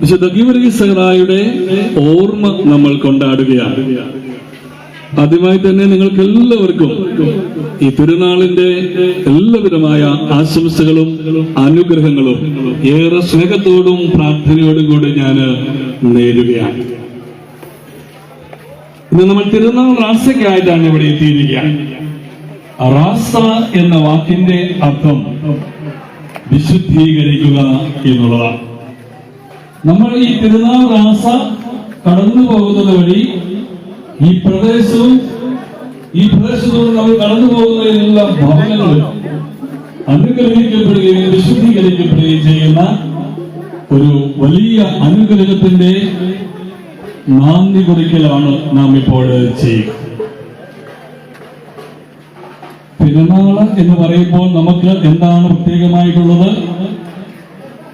വിശുദ്ധ ഗീവർഗീസകനായുടെ ഓർമ്മ നമ്മൾ കൊണ്ടാടുകയാണ്. ആദ്യമായി തന്നെ നിങ്ങൾക്ക് എല്ലാവർക്കും ഈ തിരുനാളിന്റെ എല്ലാവിധമായ ആശംസകളും അനുഗ്രഹങ്ങളും ഏറെ സ്നേഹത്തോടും പ്രാർത്ഥനയോടും കൂടി ഞാൻ നേരുകയാണ്. ഇന്ന് നമ്മൾ തിരുനാൾ റാസയ്ക്കായിട്ടാണ് ഇവിടെ എത്തിയിരിക്കുക. റാസ എന്ന വാക്കിന്റെ അർത്ഥം വിശുദ്ധീകരിക്കുക എന്നുള്ളതാണ്. നമ്മൾ ഈ തിരുനാൾ രാസ കടന്നു പോകുന്നത് വഴി ഈ പ്രദേശവും ഈ പ്രദേശത്തോട് നമ്മൾ കടന്നു പോകുന്നതിനുള്ള ഭവനങ്ങളും അനുഗ്രഹിക്കപ്പെടുകയും വിശുദ്ധീകരിക്കപ്പെടുകയും ചെയ്യുന്ന ഒരു വലിയ അനുഗ്രഹത്തിന്റെ നാന്ദി കുറിക്കലാണ് നാം ഇപ്പോൾ ചെയ്യുക. പെരുന്നാൾ എന്ന് പറയുമ്പോൾ നമുക്ക് എന്താണ് പ്രത്യേകമായിട്ടുള്ളത്?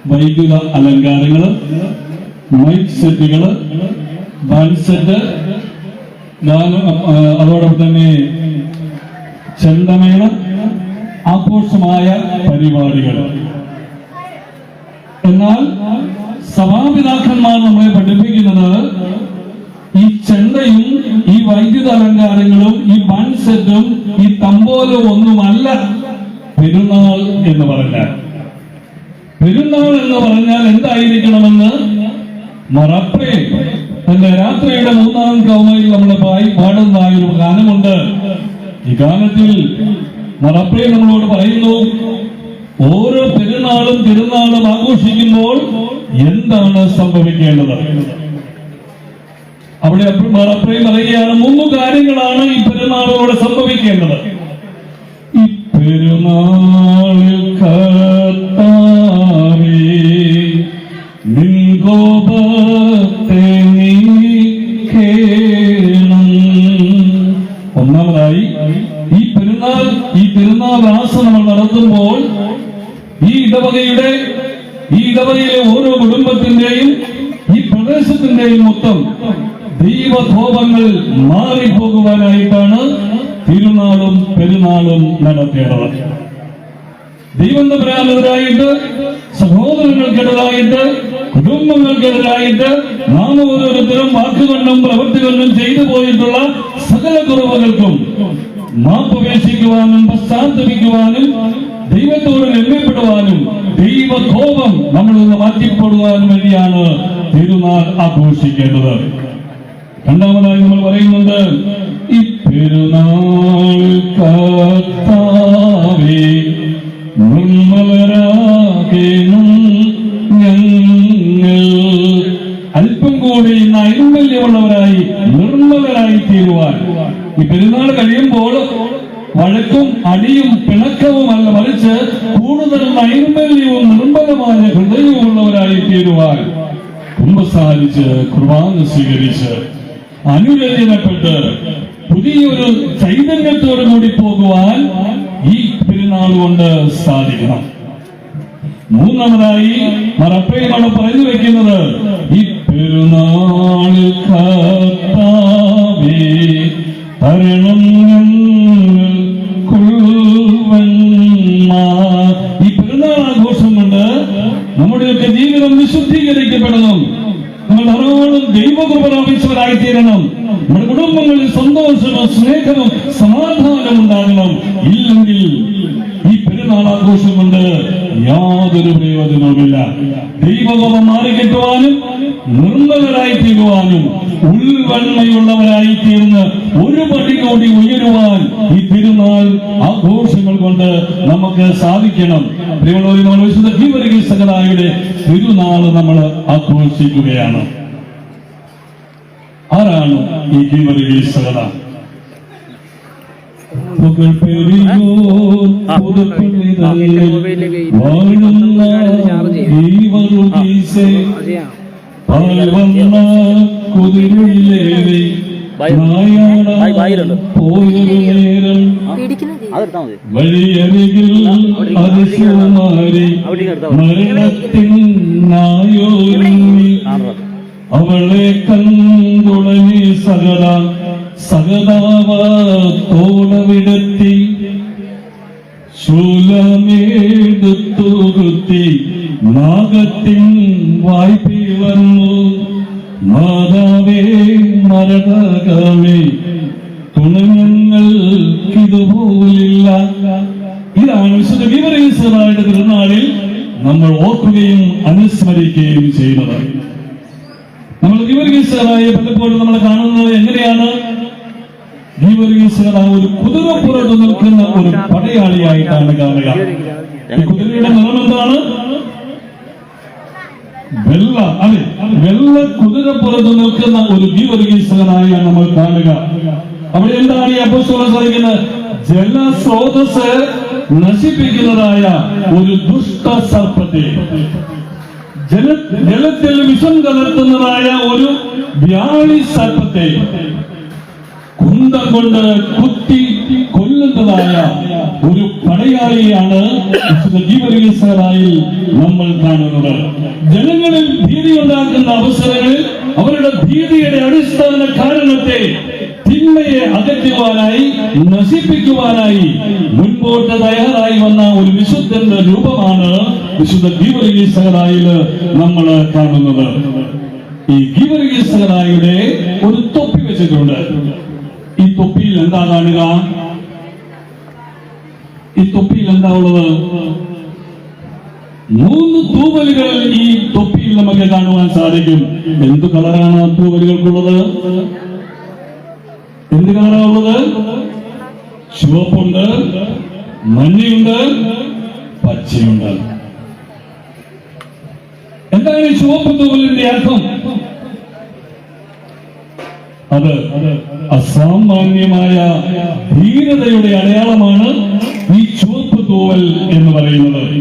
വൈദ്യുത അലങ്കാരങ്ങൾ മൈക്ക് സെറ്റുകൾ ബാൻഡ് സെറ്റ് അതോടൊപ്പം തന്നെ ചെണ്ടമേള ആഘോഷമായ പരിപാടികൾ. എന്നാൽ സഭാപിതാക്കന്മാർ നമ്മളെ പഠിപ്പിക്കുന്നത് ഈ ചെണ്ടയും ഈ വൈദ്യുത അലങ്കാരങ്ങളും ഈ ബാൻഡ് സെറ്റും ഈ തമ്പോലും ഒന്നുമല്ല പെരുന്നാൾ എന്ന് പറഞ്ഞാൽ. പെരുന്നാൾ എന്ന് പറഞ്ഞാൽ എന്തായിരിക്കണമെന്ന്? മറപ്പേ. തന്റെ രാത്രിയുടെ മൂന്നാം കൗമയിൽ നമ്മുടെ പായി പാടുന്നതായ ഒരു ഗാനമുണ്ട്. ഈ ഗാനത്തിൽ മറപ്പേ നമ്മളോട് പറയുന്നു ഓരോ പെരുന്നാളും തിരുനാളും ആഘോഷിക്കുമ്പോൾ എന്താണ് സംഭവിക്കേണ്ടത്? അവിടെ മറപ്പേ പറയുകയാണ് മൂന്ന് കാര്യങ്ങളാണ് ഈ പെരുന്നാളോട് സംഭവിക്കേണ്ടത്. ഈ പെരുന്നാളിൽ നടത്തുമ്പോൾ ഈ ഇടവകയുടെ ഈ ഇടവകയിലെ ഓരോ കുടുംബത്തിന്റെയും ഈ പ്രദേശത്തിന്റെയും മൊത്തം ദൈവധോപങ്ങൾ മാറിപ്പോകുവാനായിട്ടാണ് തിരുനാളും പെരുന്നാളും നടത്തേണ്ടത്. ദൈവം തമ്പുരാനെതിരായിട്ട് സഹോദരങ്ങൾക്കെതിരായിട്ട് കുടുംബങ്ങൾക്കെതിരായിട്ട് നാം ഓരോരുത്തരും വാക്കുകൊണ്ടും പ്രവൃത്തികൊണ്ടും ചെയ്തു പോയിട്ടുള്ള സകല കുറവുകൾക്കും മാപ്പപേക്ഷിക്കുവാനും പശ്ചാത്തപിക്കുവാനും ദൈവത്തോട് രമ്യപ്പെടുവാനും ദൈവകോപം നമ്മളിൽ നിന്ന് മാറ്റിപ്പെടുവാനും വേണ്ടിയാണ് തിരുനാൾ ആഘോഷിക്കേണ്ടത്. രണ്ടാമതായി നമ്മൾ പറയുന്നുണ്ട് ഈ പെരുന്നാൾ ഞങ്ങൾ. അല്പം കൂടി നൈർമല്യമുള്ളവരായി നിർമ്മലരായി തീരുവാൻ ഈ പെരുന്നാൾ കഴിയുമ്പോൾ വഴക്കും അടിയും പിണക്കവുമല്ല മറിച്ച് കൂടുതൽ നൈർമല്യവും നിർമ്മലമായ ഹൃദയവുമുള്ളവരായി തീരുവാൻ കുമ്പസാരിച്ച് കുർബാന സ്വീകരിച്ച് അനുരഞ്ജനപ്പെട്ട് പുതിയൊരു ചൈതന്യത്തോടു കൂടി പോകുവാൻ ഈ പെരുന്നാൾ കൊണ്ട് സാധിക്കണം. മൂന്നാമതായി മറപ്പേമാണ് പറഞ്ഞു വെക്കുന്നത് ഈ പെരുന്നാളിൽ കർത്താവേ തരണം നമ്മുടെയൊക്കെ ജീവിതം വിശുദ്ധീകരിക്കപ്പെടണം. നമ്മൾ ധാരാളം ദൈവകൃപ പ്രാപിച്ചവരായി തീരണം നമ്മുടെ കുടുംബങ്ങളിൽ സന്തോഷവും സ്നേഹവും സമാധാനം ഉണ്ടാകണം. ഇല്ലെങ്കിൽ ഈ പെരുന്നാൾ ആഘോഷം കൊണ്ട് യാതൊരു പ്രയോജനവുമില്ല. ദൈവകോപം മാറിക്കിട്ടുവാനും നിർമ്മലരായി തീരുവാനും ഉൾവന്മയുള്ളവരായി തീർന്ന് ഒരു പടി കൂടി ഉയരുവാൻ ഈ തിരുനാൾ ആഘോഷങ്ങൾ കൊണ്ട് നമുക്ക് സാധിക്കണം. പ്രിയമുള്ളവരെ നമ്മൾ വിശുദ്ധ ജീവരകീസകനായുടെ തിരുനാൾ നമ്മൾ ആഘോഷിക്കുകയാണ്. ആരാണ് ഈ പുകൾ വാഴുന്ന ജീവറുകീസേ പാൽവന്ന കുതിരയിലേറി വഴിയരികിൽ അതിശുമാരി മരണത്തിൻ നായോരുങ്ങി അവളെ കണ്ടുടനെ സകല സകതാവത്തോടവിടത്തി ശൂലമേടുത്തു കുത്തി നാഗത്തിൻ വായ്പി വന്നു. മാതാവേ മരതകമേ തുണങ്ങൾക്കിതുപോലില്ല ഇതാണ് വിശുദ്ധ വിവരീശ്വരായുടെ തിരുനാളിൽ നമ്മൾ ഓർക്കുകയും അനുസ്മരിക്കുകയും ചെയ്യുന്നത്. നമ്മൾ ഗീവർഗീശ്വരായ പലപ്പോഴും നമ്മൾ കാണുന്നത് എങ്ങനെയാണ്? ഗീവർഗീശ്വര ഒരു കുതിരപ്പുറത്ത് നിൽക്കുന്ന ഒരു പടയാളിയായിട്ടാണ് കാണുക. കുതിരയുടെ നിറം എന്താണ്? വെള്ള അതെ വെള്ള കുതിരപ്പുറത്ത് നിൽക്കുന്ന ഒരു ഗീവർഗീശ്വരനായ നമ്മൾ കാണുക. അവിടെ എന്താണ് ഈ അപസ്വരം സാധിക്കുന്നത് ജലസ്രോതസ് നശിപ്പിക്കുന്നതായ ഒരു ദുഷ്ട സർപ്പത്തെ. ജല ജലത്തിൽ വിഷം കലർത്തുന്നതായ ഒരു വ്യാളി സർപ്പത്തെ. കുന്തം കൊണ്ട് കുത്തി കൊല്ലുന്നതായ ഒരു പടയാളിയാണ് ജീവരീശ്വരായി നമ്മൾ കാണുന്നത്. ജനങ്ങളിൽ ഭീതി ഉണ്ടാക്കുന്ന അവസരങ്ങളിൽ അവരുടെ ഭീതിയുടെ അടിസ്ഥാന കാരണത്തെ തിന്മയെ അകറ്റുവാനായി നശിപ്പിക്കുവാനായി മുൻപോട്ട് തയ്യാറായി വന്ന ഒരു വിശുദ്ധന്റെ രൂപമാണ് വിശുദ്ധ ജീവരീശ്വരായിൽ നമ്മൾ കാണുന്നത്. ഈ ഗീവർഗീസ്വരായുടെ ഒരു തൊപ്പി വെച്ചിട്ടുണ്ട്. ഈ തൊപ്പിയിൽ എന്താ കാണുക? ഈ തൊപ്പിയിൽ എന്താ ഉള്ളത് മൂന്ന് തൂവലുകൾ ഈ തൊപ്പിയിൽ നമുക്ക് കാണുവാൻ സാധിക്കും. എന്ത് കളറാണ് ആ തൂവലുകൾക്കുള്ളത്? എന്ത് കളറാണ് ഉള്ളത് ചുവപ്പുണ്ട് മഞ്ഞയുണ്ട് പച്ചയുണ്ട്. എന്താണ് ഈ ചുവപ്പ് തൂവലിന്റെ അർത്ഥം? അത് അസാമാന്യമായ ധീരതയുടെ അടയാളമാണ് ഈ ചുവപ്പ് തൂവൽ എന്ന് പറയുന്നത്.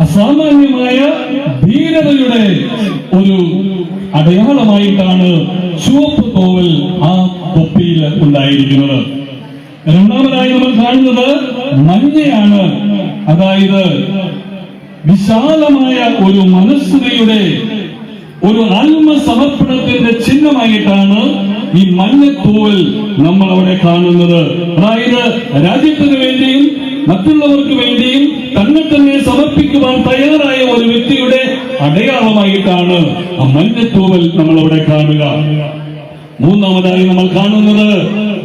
അസാമാന്യമായ ധീരതയുടെ ഒരു അടയാളമായിട്ടാണ് ചുവപ്പ് തോവൽ ആ തൊപ്പിയിൽ ഉണ്ടായിരിക്കുന്നത്. രണ്ടാമതായി നമ്മൾ കാണുന്നത് മഞ്ഞയാണ്. അതായത് വിശാലമായ ഒരു മനസ്സുതയുടെ ഒരു ആത്മസമർപ്പണത്തിന്റെ ചിഹ്നമായിട്ടാണ് ഈ മഞ്ഞത്തൂവൽ നമ്മൾ അവിടെ കാണുന്നത്. അതായത് രാജ്യത്തിന് വേണ്ടിയും മറ്റുള്ളവർക്ക് വേണ്ടിയും തന്നെ തന്നെ സമർപ്പിക്കുവാൻ തയ്യാറായ ഒരു വ്യക്തിയുടെ അടയാളമായിട്ടാണ് ആ മഞ്ഞത്തൂവൽ നമ്മൾ അവിടെ കാണുക. മൂന്നാമതായി നമ്മൾ കാണുന്നത്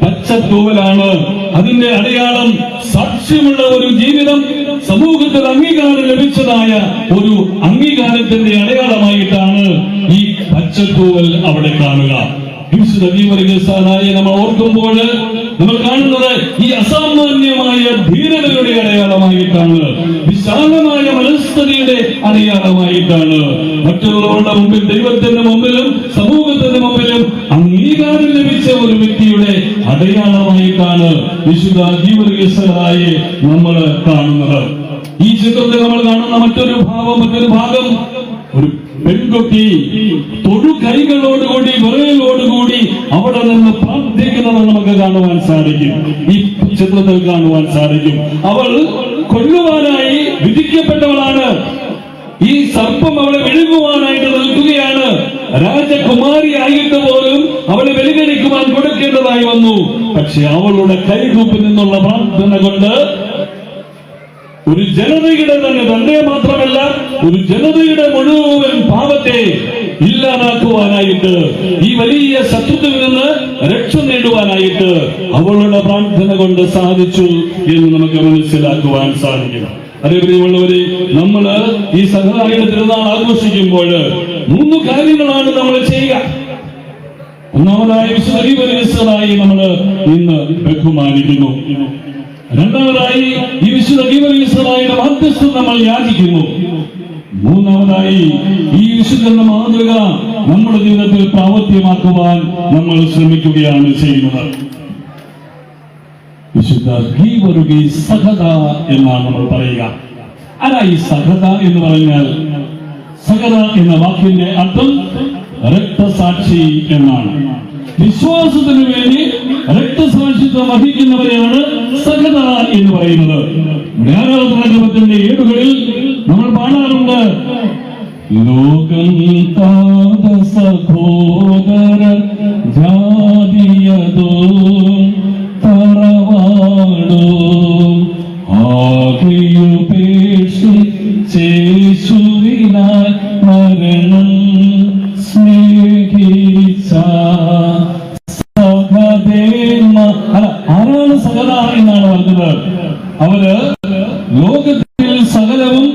പച്ചത്തൂവലാണ് അതിന്റെ അടയാളം സാക്ഷ്യമുള്ള ഒരു ജീവിതം സമൂഹത്തിൽ അംഗീകാരം ലഭിച്ചതായ ഒരു അംഗീകാരത്തിന്റെ അടയാളമായിട്ടാണ് ഈ പച്ചത്തൂവൽ അവിടെ കാണുക. നമ്മൾ ഓർക്കുമ്പോൾ നമ്മൾ കാണുന്നത് ഈ അസാമാന്യമായ ധീരതയുടെ അടയാളമായിട്ടാണ്. വിശാലമായ മനസ്ഥിതിയുടെ അടയാളമായിട്ടാണ്. മറ്റുള്ളവരുടെ മുമ്പിൽ ദൈവത്തിന്റെ മുമ്പിലും സമൂഹത്തിന്റെ മുമ്പിലും അംഗീകാരം ലഭിച്ച ഒരു വ്യക്തിയുടെ അടയാളമായിട്ടാണ് വിശുദ്ധ ജീവരകേശ്വരായി നമ്മൾ കാണുന്നത്. ഈ ചിത്രത്തിൽ നമ്മൾ കാണുന്ന മറ്റൊരു ഭാവം മറ്റൊരു ഭാഗം ഒരു പെൺകുട്ടി തൊഴു കൈകളോടുകൂടി വിറയലോടുകൂടി അവിടെ നിന്ന് പ്രാർത്ഥിക്കുന്നത് നമുക്ക് കാണുവാൻ സാധിക്കും. ഈ ചിത്രത്തിൽ കാണുവാൻ സാധിക്കും. അവൾ കൊല്ലുവാനായി വിധിക്കപ്പെട്ടവളാണ്. ഈ സർപ്പം അവളെ വിഴുങ്ങുവാനായിട്ട് നിൽക്കുകയാണ്. രാജകുമാരി ആയിട്ട് പോലും അവളെ ബലികരിക്കുവാൻ കൊടുക്കേണ്ടതായി വന്നു. പക്ഷെ അവളുടെ കൈകൂപ്പിൽ നിന്നുള്ള പ്രാർത്ഥന കൊണ്ട് ഒരു ജനതയുടെ തന്നെ തന്നെ മാത്രമല്ല ഒരു ജനതയുടെ മുഴുവൻ പാപത്തെ ഇല്ലാതാക്കുവാനായിട്ട് ഈ വലിയ ശത്രുത്തിൽ നിന്ന് രക്ഷ നേടുവാനായിട്ട് അവളുടെ പ്രാർത്ഥന കൊണ്ട് സാധിച്ചു എന്ന് നമുക്ക് മനസ്സിലാക്കുവാൻ സാധിക്കും. അതേ പ്രിയമുള്ളവരെ നമ്മൾ ഈ സഹതായുടെ തിരുനാൾ ആഘോഷിക്കുമ്പോൾ മൂന്ന് കാര്യങ്ങളാണ് നമ്മൾ ചെയ്യുക. ഒന്നാമതായി വിശുദ്ധീപരിസരായി നമ്മൾ ഇന്ന് ബഹുമാനിക്കുന്നു. രണ്ടാമതായി ഈ വിശുദ്ധ ദീപവിശ്വനായുടെ മധ്യസ്ഥം നമ്മൾ യാചിക്കുന്നു. മൂന്നാമതായി ഈ വിശുദ്ധ മാതൃക നമ്മുടെ ജീവിതത്തിൽ പ്രാവർത്തിയമാക്കുവാൻ നമ്മൾ ശ്രമിക്കുകയാണ് ചെയ്യുന്നത്. വിശുദ്ധ ഗീവരുകി സഹത എന്നാണ് നമ്മൾ പറയുക. ആരാ ഈ സഹത എന്ന് പറഞ്ഞാൽ സഹത എന്ന വാക്കിന്റെ അർത്ഥം രക്തസാക്ഷി എന്നാണ്. വിശ്വാസത്തിന് വേണ്ടി രക്തസാക്ഷിത്വം വഹിക്കുന്നവരെയാണ് സഹത എന്ന് പറയുന്നത്. ഇവിടെ ഏടുകളിൽ നമ്മൾ പാടാറുണ്ട് ലോകം താത ലോകത്തിൽ സകലവും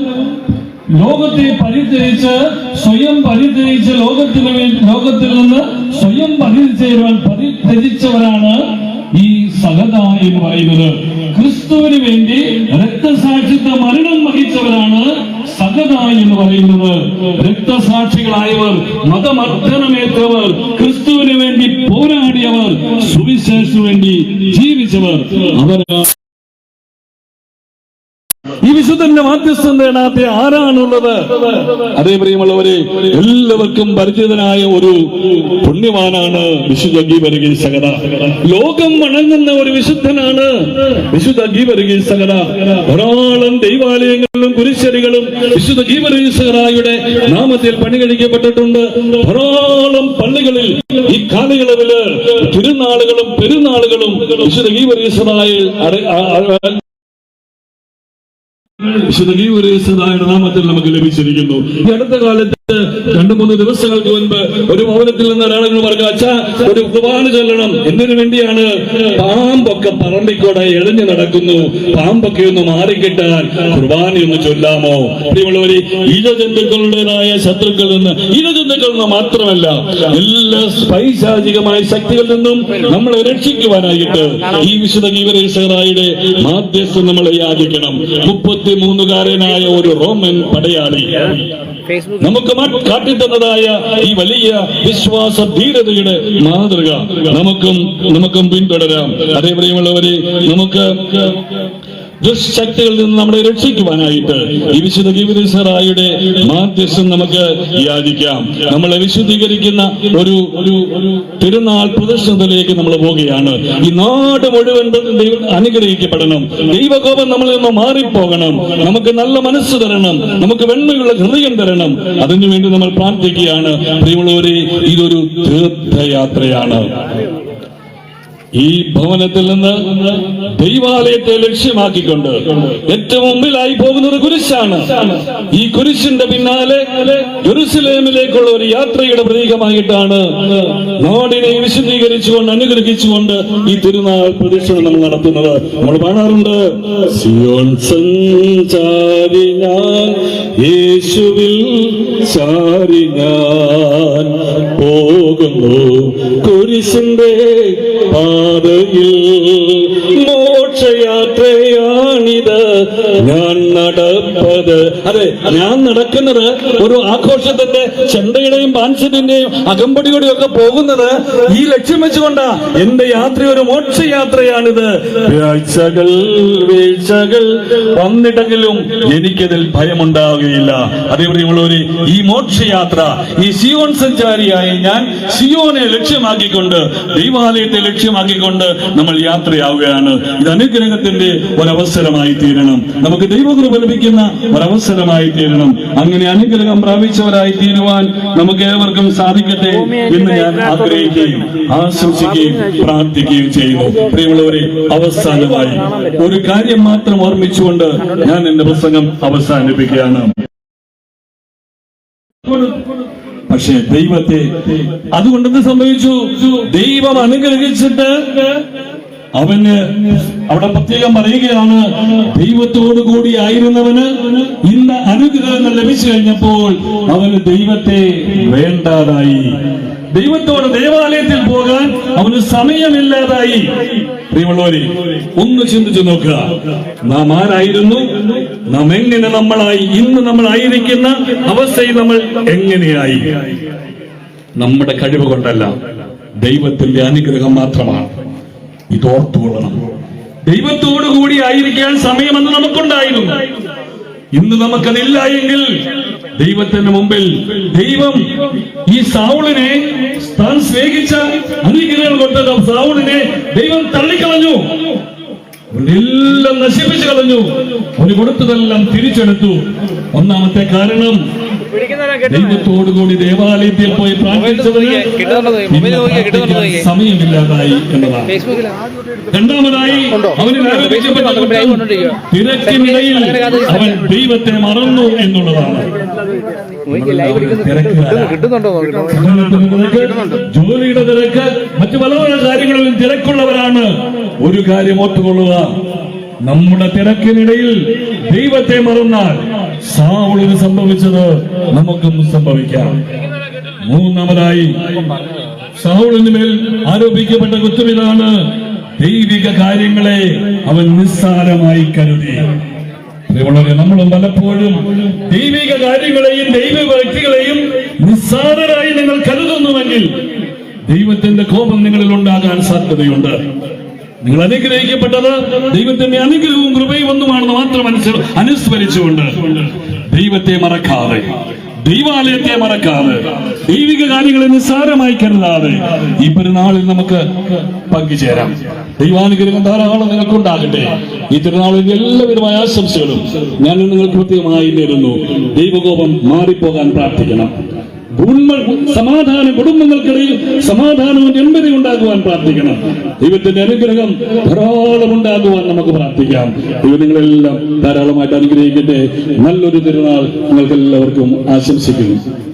ലോകത്തെ പരിത്യജിച്ച് സ്വയം പരിത്യജിച്ച് ലോകത്തിന് വേണ്ടി ലോകത്തിൽ നിന്ന് സ്വയം പരിചരിച്ചവരാൻ പരിചരിച്ചവരാണ് ഈ സഹത എന്ന് പറയുന്നത്. ക്രിസ്തുവിന് വേണ്ടി രക്തസാക്ഷിത്വ മരണം വഹിച്ചവരാണ് സഹത എന്ന് പറയുന്നത്. രക്തസാക്ഷികളായവർ മതമർദ്ദനമേറ്റവർ ക്രിസ്തുവിന് വേണ്ടി പോരാടിയവർ സുവിശേഷത്തിന് വേണ്ടി ജീവിച്ചവർ അവരാണ് ഈ വിശുദ്ധന്റെ മാധ്യസ്ഥം തേടാത്ത ആരാണുള്ളത്? അതേ പ്രിയമുള്ളവരെ എല്ലാവർക്കും പരിചിതനായ ഒരു പുണ്യവാനാണ് വിശുദ്ധ ലോകം വണങ്ങുന്ന ഒരു വിശുദ്ധനാണ് വിശുദ്ധ ഗീവരകി സകല. ധാരാളം ദൈവാലയങ്ങളിലും കുരിശടികളും വിശുദ്ധ ഗീവരകി സകലായുടെ നാമത്തിൽ പണി കഴിക്കപ്പെട്ടിട്ടുണ്ട് ധാരാളം പള്ളികളിൽ ഈ കാലയളവിൽ തിരുനാളുകളും പെരുന്നാളുകളും വിശുദ്ധ ഗീവരകി സദായി വിശുദ്ധ ഗീവരേസതായുടെ നാമത്തിൽ നമുക്ക് ലഭിച്ചിരിക്കുന്നു. ഈ അടുത്ത കാലത്ത് രണ്ടു മൂന്ന് ദിവസങ്ങൾക്ക് മുൻപ് ഒരു ഭവനത്തിൽ നിന്ന് ഒരാളെന്ന് പറഞ്ഞു അച്ഛാ ഒരു കുർബാന ചൊല്ലണം. എന്തിനു വേണ്ടിയാണ്? പാമ്പൊക്കെ പറമ്പിക്കൂടെ എഴഞ്ഞു നടക്കുന്നു. പാമ്പൊക്കെ ഒന്ന് മാറിക്കിട്ടാൻ കുർബാനയൊന്ന് ചൊല്ലാമോ? പ്രിയമുള്ളവരെ ഇരജന്തുക്കളുടേതായ ശത്രുക്കളിൽ നിന്ന് ഇരജന്തുക്കളിൽ നിന്ന് മാത്രമല്ല എല്ലാ പൈശാചികമായ ശക്തികളിൽ നിന്നും നമ്മളെ രക്ഷിക്കുവാനായിട്ട് ഈ വിശുദ്ധ ഗീവരേസറായുടെ മാധ്യസ്ഥം നമ്മളെ യാചിക്കണം. മുപ്പത്തി മൂന്നുകാരനായ ഒരു റോമൻ പടയാളി. നമുക്ക് കാട്ടിത്തന്നതായ ഈ വലിയ വിശ്വാസ ധീരതയുടെ മാതൃക നമുക്കും നമുക്കും പിന്തുടരാം. അതേപോലെയുള്ളവരെ നമുക്ക് ദുഷ്ശക്തികളിൽ നിന്ന് നമ്മളെ രക്ഷിക്കുവാനായിട്ട് ഈ വിശുദ്ധ ഗീവരേശ്വരായുടെ മാധ്യസ്ഥം നമുക്ക് യാചിക്കാം. നമ്മളെ വിശുദ്ധീകരിക്കുന്ന ഒരു ഒരു തിരുനാൾ പ്രദർശനത്തിലേക്ക് നമ്മൾ പോവുകയാണ്. ഈ നാട് മുഴുവൻ അനുഗ്രഹിക്കപ്പെടണം. ദൈവകോപം നമ്മളിൽ നിന്ന് മാറിപ്പോകണം. നമുക്ക് നല്ല മനസ്സ് തരണം. നമുക്ക് വെണ്മയുള്ള ഹൃദയം തരണം. അതിനുവേണ്ടി നമ്മൾ പ്രാർത്ഥിക്കുകയാണ്. പ്രിയമുള്ളവരെ ഇതൊരു തീർത്ഥയാത്രയാണ്. ഈ ഭവനത്തിൽ നിന്ന് ദൈവാലയത്തെ ലക്ഷ്യമാക്കിക്കൊണ്ട് ഏറ്റവും മുമ്പിലായി ഒരു കുരിശാണ്. ഈ കുരിശിന്റെ പിന്നാലെ ജെറുസലേമിലേക്കുള്ള ഒരു യാത്രയുടെ പ്രതീകമായിട്ടാണ് നാടിനെ വിശദീകരിച്ചുകൊണ്ട് അനുഗ്രഹിച്ചുകൊണ്ട് ഈ തിരുനാൾ പ്രദക്ഷിണം നമ്മൾ നടത്തുന്നത്. നമ്മൾ കാണാറുണ്ട് സിയോൺ സഞ്ചാരി ഞാൻ യേശുവിൽ ചാരി ഞാൻ പോകുന്നു. കുരിശിന്റെ Father. അതെ ഞാൻ നടക്കുന്നത് ഒരു ആഘോഷത്തിന്റെ ചെണ്ടയുടെയും പാൻസലിന്റെയും അകമ്പടിയുടെയും ഒക്കെ പോകുന്നത് ഈ ലക്ഷ്യം വെച്ചുകൊണ്ടാ. എന്റെ യാത്ര ഒരു മോക്ഷയാത്രയാണിത്. വീഴ്ചകൾ വീഴ്ചകൾ വന്നിട്ടെങ്കിലും എനിക്കതിൽ ഭയമുണ്ടാവുകയില്ല. അതേപോലെ ഈ മോക്ഷയാത്ര ഈ സിയോൺ സഞ്ചാരിയായി ഞാൻ സിയോനെ ലക്ഷ്യമാക്കിക്കൊണ്ട് ദൈവാലയത്തെ ലക്ഷ്യമാക്കിക്കൊണ്ട് നമ്മൾ യാത്രയാവുകയാണ്. ഇത് അനുഗ്രഹത്തിന്റെ ഒരവസരമായി തീരണം നമുക്ക് ദൈവകൃപ ലഭിക്കുന്ന ഒരവസരമായി തീരണം. അങ്ങനെ അനുഗ്രഹം പ്രാപിച്ചവരായി തീരുവാൻ നമുക്ക് ഏവർക്കും സാധിക്കട്ടെ എന്ന് ഞാൻ ആഗ്രഹിക്കുകയും ആശംസിക്കുകയും പ്രാർത്ഥിക്കുകയും ചെയ്യുന്നു. പ്രിയമുള്ളവരെ അവസാനമായി ഒരു കാര്യം മാത്രം ഓർമ്മിച്ചുകൊണ്ട് ഞാൻ എന്റെ പ്രസംഗം അവസാനിപ്പിക്കുകയാണ്. പക്ഷേ ദൈവത്തെ അതുകൊണ്ട് എന്ത് സംഭവിച്ചു? ദൈവം അനുഗ്രഹിച്ചിട്ട് അവന് അവിടെ പ്രത്യേകം പറയുകയാണ് ദൈവത്തോടു കൂടി ആയിരുന്നവന് ഇന്ന് അനുഗ്രഹങ്ങൾ ലഭിച്ചു കഴിഞ്ഞപ്പോൾ അവന് ദൈവത്തെ വേണ്ടാതായി. ദൈവത്തോട് ദേവാലയത്തിൽ പോകാൻ അവന് സമയമില്ലാതായി. പ്രിയമുള്ളവരെ ഒന്ന് ചിന്തിച്ചു നോക്കുക. നാം ആരായിരുന്നു? നാം എങ്ങനെ നമ്മളായി? ഇന്ന് നമ്മൾ ആയിരിക്കുന്ന അവസ്ഥയിൽ നമ്മൾ എങ്ങനെയായി? നമ്മുടെ കഴിവ് കൊണ്ടല്ല. ദൈവത്തിന്റെ അനുഗ്രഹം മാത്രമാണ്. ഇത് ഓർത്തുകൊള്ളണം ദൈവത്തോടു കൂടി ആയിരിക്കാൻ സമയമെന്ന് നമുക്കുണ്ടായിരുന്നു. ഇന്ന് നമുക്കതില്ല എങ്കിൽ ദൈവത്തിന്റെ മുമ്പിൽ ദൈവം ഈ സാവുളിനെ താൻ സ്നേഹിച്ച അനുഗ്രഹങ്ങൾ കൊടുത്ത സാവുളിനെ ദൈവം തള്ളിക്കളഞ്ഞു. എല്ലാം നശിപ്പിച്ചു കളഞ്ഞു. അവന് കൊടുത്തതെല്ലാം തിരിച്ചെടുത്തു. ഒന്നാമത്തെ കാരണം ദൈവത്തോടുകൂടി ദേവാലയത്തിൽ പോയി നോക്കിയാ സമയമില്ലാതായി എന്നതാണ്. രണ്ടാമതായി അവന് തിരക്കിനിടയിൽ അവൻ ദൈവത്തെ മറന്നു എന്നുള്ളതാണ്. ജോലിയുടെ തിരക്ക് മറ്റു പല പല കാര്യങ്ങളിലും തിരക്കുള്ളവരാണ്. ഒരു കാര്യം ഓർത്തുകൊള്ളുക. നമ്മുടെ തിരക്കിനിടയിൽ ദൈവത്തെ മറന്നാൽ സാവുളിന് സംഭവിച്ചത് നമുക്കും സംഭവിക്കാം. മൂന്നാമതായി സാവുളിന് മേൽ ആരോപിക്കപ്പെട്ട കുറ്റമിതാണ് ദൈവിക കാര്യങ്ങളെ അവൻ നിസ്സാരമായി കരുതി. പ്രിയമുള്ളവരെ നമ്മൾ പലപ്പോഴും ദൈവിക കാര്യങ്ങളെയും ദൈവ വ്യക്തികളെയും നിസ്സാരരായി നിങ്ങൾ കരുതുന്നുവെങ്കിൽ ദൈവത്തിന്റെ കോപം നിങ്ങളിൽ ഉണ്ടാകാൻ സാധ്യതയുണ്ട്. നിങ്ങൾ അനുഗ്രഹിക്കപ്പെട്ടത് ദൈവത്തിന്റെ അനുഗ്രഹവും കൃപയും ഒന്നുമാണെന്ന് മാത്രം അനുസ- അനുസ്മരിച്ചുകൊണ്ട് ദൈവത്തെ മറക്കാതെ ദൈവാലയത്തെ മറക്കാതെ ദൈവിക കാര്യങ്ങളെ നിസ്സാരമായി കരുതാതെ ഈ പെരുന്നാളിൽ നമുക്ക് പങ്കുചേരാം. ദൈവാനുഗ്രഹം ധാരാളം നിങ്ങൾക്കുണ്ടാകട്ടെ. ഈ തിരുനാളിന്റെ എല്ലാവിധമായ ആശംസകളും ഞാൻ നിങ്ങൾക്ക് പ്രത്യേകമായി നേരുന്നു. ദൈവകോപം മാറിപ്പോകാൻ പ്രാർത്ഥിക്കണം. സമാധാനം കുടുംബങ്ങൾക്കിടയിൽ സമാധാനവും ജന്മതയും ഉണ്ടാകുവാൻ പ്രാർത്ഥിക്കണം. ദൈവത്തിന്റെ അനുഗ്രഹം ധാരാളം ഉണ്ടാകുവാൻ നമുക്ക് പ്രാർത്ഥിക്കാം. ദൈവം നിങ്ങളെല്ലാം ധാരാളമായിട്ട് അനുഗ്രഹിക്കട്ടെ. നല്ലൊരു തിരുനാൾ നിങ്ങൾക്ക് എല്ലാവർക്കും ആശംസിക്കുന്നു.